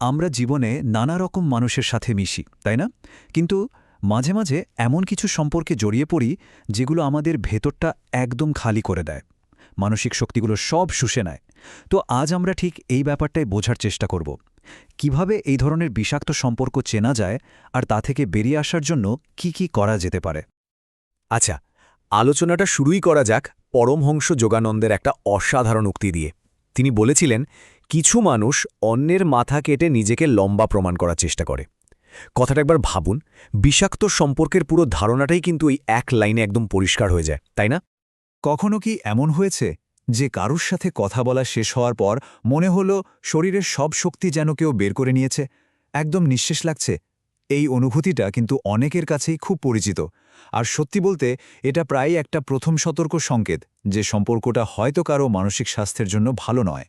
আমরা জীবনে নানা রকম মানুষের সাথে মিশি, তাই না? কিন্তু মাঝে মাঝে এমন কিছু সম্পর্কে জড়িয়ে পড়ি যেগুলো আমাদের ভেতরটা একদম খালি করে দেয়। মানসিক শক্তিগুলো সব শুষে নেয়। তো আজ আমরা ঠিক এই ব্যাপারটাই বোঝার চেষ্টা করব। কীভাবে এই ধরনের বিষাক্ত সম্পর্ক চেনা যায় আর তা থেকে বেরিয়ে আসার জন্য কি কি করা যেতে পারে? আচ্ছা আলোচনাটা শুরুই করা যাক পরমহংস যোগানন্দের একটা অসাধারণ উক্তি দিয়ে। তিনি বলেছিলেন কিছু মানুষ অন্যের মাথা কেটে নিজেকে লম্বা প্রমাণ করার চেষ্টা করে। কথাটা একবার ভাবুন, বিষাক্ত সম্পর্কের পুরো ধারণাটাই কিন্তু এই এক লাইনে একদম পরিষ্কার হয়ে যায়, তাই না? কখনো কি এমন হয়েছে যে কারুর সাথে কথা বলা শেষ হওয়ার পর মনে হলো শরীরের সব শক্তি যেন কেউ বের করে নিয়েছে? একদম নিঃশেষ লাগছে। এই অনুভূতিটা কিন্তু অনেকের কাছেই খুব পরিচিত। আর সত্যি বলতে, এটা প্রায় একটা প্রথম সতর্ক সংকেত যে সম্পর্কটা হয়তো কারও মানসিক স্বাস্থ্যের জন্য ভালো নয়।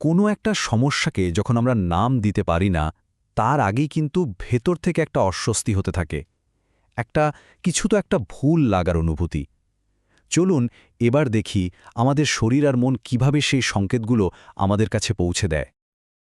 কোনো একটা সমস্যাকে যখন আমরা নাম দিতে পারি না, তার আগেই কিন্তু ভেতর থেকে একটা অস্বস্তি হতে থাকে। একটা, কিছু তো একটা ভুল লাগার অনুভূতি। চলুন এবার দেখি আমাদের শরীর আর মন কীভাবে সেই সংকেতগুলো আমাদের কাছে পৌঁছে দেয়।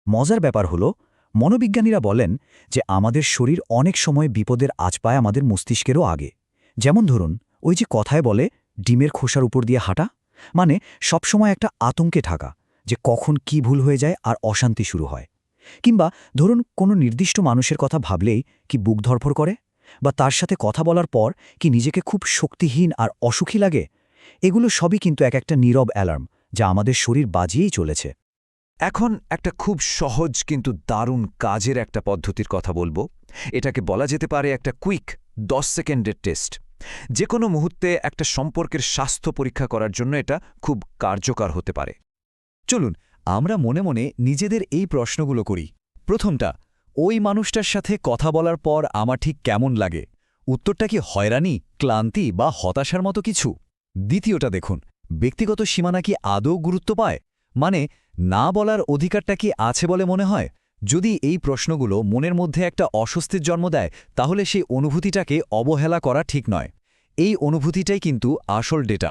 মজার ব্যাপার হল, মনোবিজ্ঞানীরা বলেন যে আমাদের শরীর অনেক সময় বিপদের আজ পায় আমাদের মস্তিষ্কেরও আগে। যেমন ধরুন, ওই যে কথায় বলে, ডিমের খোসার উপর দিয়ে হাঁটা? মানে সবসময় একটা আতঙ্কে থাকা। যে কখন কি ভুল হয়ে যায় আর অশান্তি শুরু হয়। কিংবা ধরুন কোনো নির্দিষ্ট মানুষের কথা ভাবলেই কি বুক ধরফর করে? বা তার সাথে কথা বলার পর কি নিজেকে খুব শক্তিহীন আর অসুখী লাগে? এগুলো সবই কিন্তু এক একটা নীরব অ্যালার্ম যা আমাদের শরীর বাজিয়েই চলেছে। এখন একটা খুব সহজ কিন্তু দারুণ কাজের একটা পদ্ধতির কথা বলব। এটাকে বলা যেতে পারে একটা কুইক, দশ সেকেন্ডের টেস্ট। যে কোনো মুহূর্তে একটা সম্পর্কের স্বাস্থ্য পরীক্ষা করার জন্য এটা খুব কার্যকর হতে পারে। চলুন, আমরা মনে মনে নিজেদের এই প্রশ্নগুলো করি। প্রথমটা, ওই মানুষটার সাথে কথা বলার পর আমার ঠিক কেমন লাগে? উত্তরটা কি হয়রানি, ক্লান্তি বা হতাশার মতো কিছু? দ্বিতীয়টা দেখুন, ব্যক্তিগত সীমানা কি আদৌ গুরুত্ব পায়? মানে না বলার অধিকারটা কি আছে বলে মনে হয়? যদি এই প্রশ্নগুলো মনের মধ্যে একটা অস্বস্তির জন্ম দেয়, তাহলে সেই অনুভূতিটাকে অবহেলা করা ঠিক নয়। এই অনুভূতিটাই কিন্তু আসল ডেটা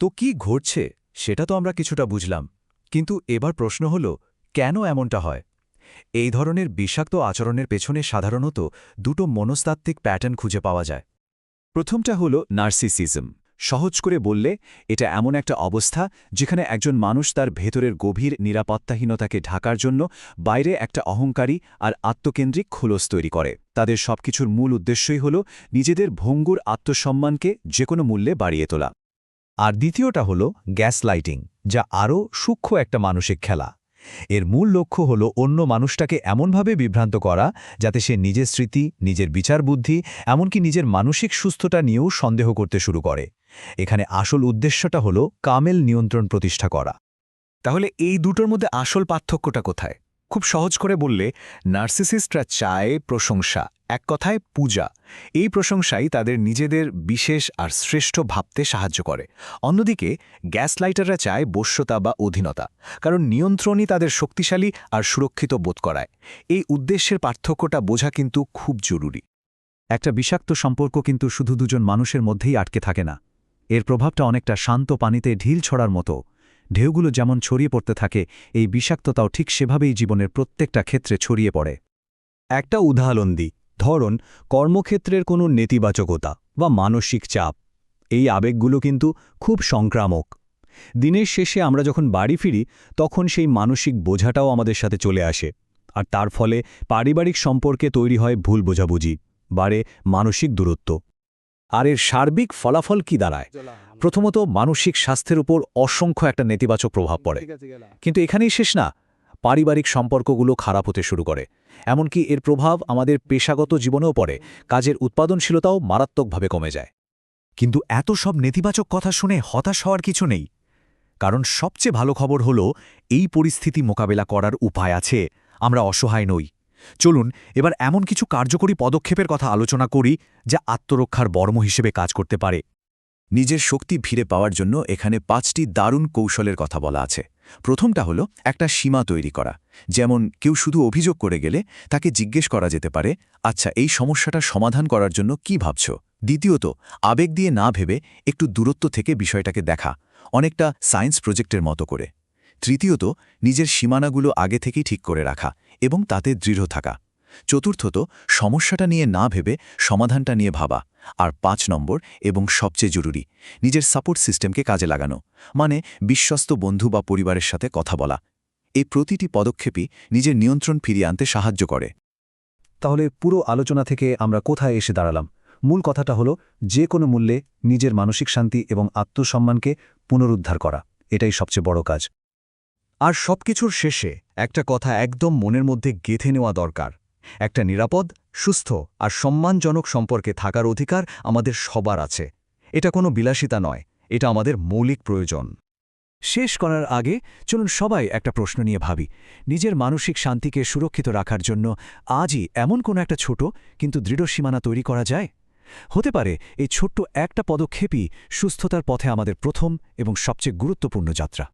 তো কি ঘটছে, সেটা তো আমরা কিছুটা বুঝলাম। কিন্তু এবার প্রশ্ন হল, কেন এমনটা হয়? এই ধরনের বিষাক্ত আচরণের পেছনে সাধারণত দুটো মনস্তাত্ত্বিক প্যাটার্ন খুঁজে পাওয়া যায়। প্রথমটা হল নার্সিসিজম। সহজ করে বললে, এটা এমন একটা অবস্থা যেখানে একজন মানুষ তার ভেতরের গভীর নিরাপত্তাহীনতাকে ঢাকার জন্য বাইরে একটা অহংকারী আর আত্মকেন্দ্রিক খোলস তৈরি করে। তাদের সবকিছুর মূল উদ্দেশ্যই হল নিজেদের ভঙ্গুর আত্মসম্মানকে যে কোনো মূল্যে বাড়িয়ে তোলা। আর দ্বিতীয়টা হল গ্যাস লাইটিং, যা আরও সূক্ষ্ম একটা মানসিক খেলা। এর মূল লক্ষ্য হল অন্য মানুষটাকে এমনভাবে বিভ্রান্ত করা যাতে সে নিজের স্মৃতি, নিজের বিচার বুদ্ধি এমনকি নিজের মানসিক সুস্থতা নিয়েও সন্দেহ করতে শুরু করে। এখানে আসল উদ্দেশ্যটা হল কামেল নিয়ন্ত্রণ প্রতিষ্ঠা করা। তাহলে এই দুটোর মধ্যে আসল পার্থক্যটা কোথায়? খুব সহজ করে বললে, নার্সিসিস্টরা চায় প্রশংসা এক কথায় পূজা। এই প্রশংসাই তাদের নিজেদের বিশেষ আর শ্রেষ্ঠ ভাবতে সাহায্য করে। অন্যদিকে, গ্যাসলাইটাররা চায় বশ্যতা বা অধীনতা, কারণ নিয়ন্ত্রণই তাদের শক্তিশালী আর সুরক্ষিত বোধ করায়। এই উদ্দেশ্যের পার্থক্যটা বোঝা কিন্তু খুব জরুরি। একটা বিষাক্ত সম্পর্ক কিন্তু শুধু দুজন মানুষের মধ্যেই আটকে থাকে না। এর প্রভাবটা অনেকটা শান্ত পানিতে ঢিল ছড়ার মতো। ঢেউগুলো যেমন ছড়িয়ে পড়তে থাকে, এই বিষাক্ততাও ঠিক সেভাবেই জীবনের প্রত্যেকটা ক্ষেত্রে ছড়িয়ে পড়ে। একটা উদাহরণ দিই। ধরুন কর্মক্ষেত্রের কোনো নেতিবাচকতা বা মানসিক চাপ। এই আবেগগুলো কিন্তু খুব সংক্রামক। দিনের শেষে আমরা যখন বাড়ি ফিরি তখন সেই মানসিক বোঝাটাও আমাদের সাথে চলে আসে। আর তার ফলে পারিবারিক সম্পর্কে তৈরি হয় ভুল বোঝাবুঝি বাড়ে মানসিক দূরত্ব। আর এর সার্বিক ফলাফল কি দাঁড়ায়? প্রথমত মানসিক স্বাস্থ্যের উপর অসংখ্য একটা নেতিবাচক প্রভাব পড়ে। কিন্তু এখানেই শেষ না। পারিবারিক সম্পর্কগুলো খারাপ হতে শুরু করে। এমনকি এর প্রভাব আমাদের পেশাগত জীবনেও পড়ে, কাজের উৎপাদনশীলতাও মারাত্মকভাবে কমে যায়। কিন্তু এত সব নেতিবাচক কথা শুনে হতাশ হওয়ার কিছু নেই। কারণ সবচেয়ে ভালো খবর হল, এই পরিস্থিতি মোকাবেলা করার উপায় আছে, আমরা অসহায় নই। চলুন, এবার এমন কিছু কার্যকরী পদক্ষেপের কথা আলোচনা করি, যা আত্মরক্ষার বর্ম হিসেবে কাজ করতে পারে। নিজের শক্তি ফিরে পাওয়ার জন্য এখানে পাঁচটি দারুণ কৌশলের কথা বলা আছে। প্রথমটা হলো একটা সীমা তৈরি করা, যেমন কেউ শুধু অভিযোগ করে গেলে তাকে জিজ্ঞেস করা যেতে পারে আচ্ছা এই সমস্যাটা সমাধান করার জন্য কি ভাবছ? দ্বিতীয়ত, আবেগ দিয়ে না ভেবে একটু দূরত্ব থেকে বিষয়টাকে দেখা, অনেকটা সায়েন্স প্রজেক্টের মতো করে। তৃতীয়ত, নিজের সীমানাগুলো আগে থেকেই ঠিক করে রাখা এবং তাতে দৃঢ় থাকা। চতুর্থত, সমস্যাটা নিয়ে না ভেবে সমাধানটা নিয়ে ভাবা। আর পাঁচ নম্বর এবং সবচেয়ে জরুরি, নিজের সাপোর্ট সিস্টেমকে কাজে লাগানো মানে বিশ্বস্ত বন্ধু বা পরিবারের সাথে কথা বলা। এই প্রতিটি পদক্ষেপই নিজের নিয়ন্ত্রণ ফিরিয়ে আনতে সাহায্য করে। তাহলে পুরো আলোচনা থেকে আমরা কোথায় এসে দাঁড়ালাম? মূল কথাটা হলো যে কোনো মূল্যে নিজের মানসিক শান্তি এবং আত্মসম্মানকে পুনরুদ্ধার করা, এটাই সবচেয়ে বড় কাজ। আর সবকিছুর শেষে একটা কথা একদম মনের মধ্যে গেঁথে নেওয়া দরকার। একটা নিরাপদ, সুস্থ আর সম্মানজনক সম্পর্কে থাকার অধিকার আমাদের সবার আছে। এটা কোনো বিলাসিতা নয়, এটা আমাদের মৌলিক প্রয়োজন। শেষ করার আগে চলুন সবাই একটা প্রশ্ন নিয়ে ভাবি। নিজের মানসিক শান্তিকে সুরক্ষিত রাখার জন্য আজই এমন কোনো একটা ছোট কিন্তু দৃঢ় সীমানা তৈরি করা যায়? হতে পারে এই ছোট্ট একটা পদক্ষেপই সুস্থতার পথে আমাদের প্রথম এবং সবচেয়ে গুরুত্বপূর্ণ যাত্রা।